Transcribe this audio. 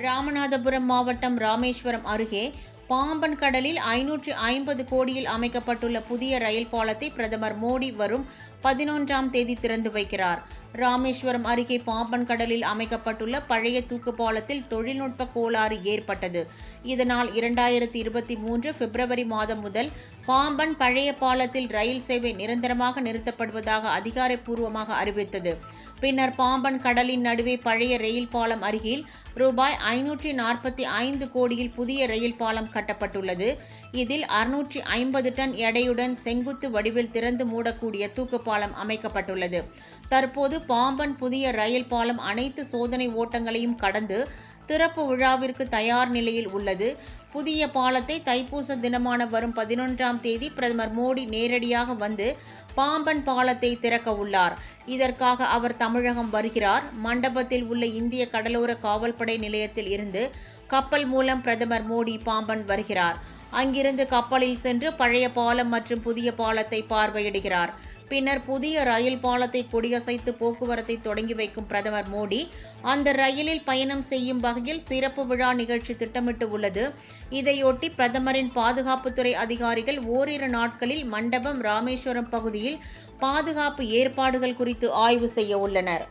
ராமநாதபுரம் மாவட்டம் ராமேஸ்வரம் அருகே பாம்பன் கடலில் ஐநூற்று ஐம்பது கோடியில் அமைக்கப்பட்டுள்ள புதிய ரயில் பாலத்தை பிரதமர் மோடி வரும் பதினொன்றாம் தேதி திறந்து வைக்கிறார். ராமேஸ்வரம் அருகே பாம்பன் கடலில் அமைக்கப்பட்டுள்ள பழைய தூக்கு பாலத்தில் தொழில்நுட்ப கோளாறு ஏற்பட்டது. இதனால் இரண்டாயிரத்தி இருபத்தி மூன்று பிப்ரவரி மாதம் முதல் பாம்பன் பழைய பாலத்தில் ரயில் சேவை நிரந்தரமாக நிறுத்தப்படுவதாக அதிகாரப்பூர்வமாக அறிவித்தது. பின்னர் பாம்பன் கடலின் நடுவே பழைய ரயில் பாலம் அருகில் ரூபாய் ஐநூற்றி நாற்பத்தி ஐந்து கோடியில் புதிய ரயில் பாலம் கட்டப்பட்டுள்ளது. இதில் அறுநூற்றி ஐம்பது டன் எடையுடன் செங்குத்து வடிவில் திறந்து மூடக்கூடிய தூக்கு பாலம் அமைக்கப்பட்டுள்ளது. தற்போது பாம்பன் புதிய ரயில் பாலம் அனைத்து சோதனை ஓட்டங்களையும் கடந்து திறப்பு விழாவிற்கு தயார் நிலையில் உள்ளது. புதிய பாலத்தை தைப்பூச தினமான வரும் பதினொன்றாம் தேதி பிரதமர் மோடி நேரடியாக வந்து பாம்பன் பாலத்தை திறக்க உள்ளார். இதற்காக அவர் தமிழகம் வருகிறார். மண்டபத்தில் உள்ள இந்திய கடலோர காவல்படை நிலையத்தில் இருந்து கப்பல் மூலம் பிரதமர் மோடி பாம்பன் வருகிறார். அங்கிருந்து கப்பலில் சென்று பழைய பாலம் மற்றும் புதிய பாலத்தை பார்வையிடுகிறார். பின்னர் புதிய ரயில் பாலத்தை கொடியசைத்து போக்குவரத்தை தொடங்கி வைக்கும் பிரதமர் மோடி அந்த ரயிலில் பயணம் செய்யும் வகையில் சிறப்பு விழா நிகழ்ச்சி திட்டமிட்டு உள்ளது. இதையொட்டி பிரதமரின் பாதுகாப்புத்துறை அதிகாரிகள் ஓரிரு நாட்களில் மண்டபம் ராமேஸ்வரம் பகுதியில் பாதுகாப்பு ஏற்பாடுகள் குறித்து ஆய்வு செய்ய உள்ளனர்.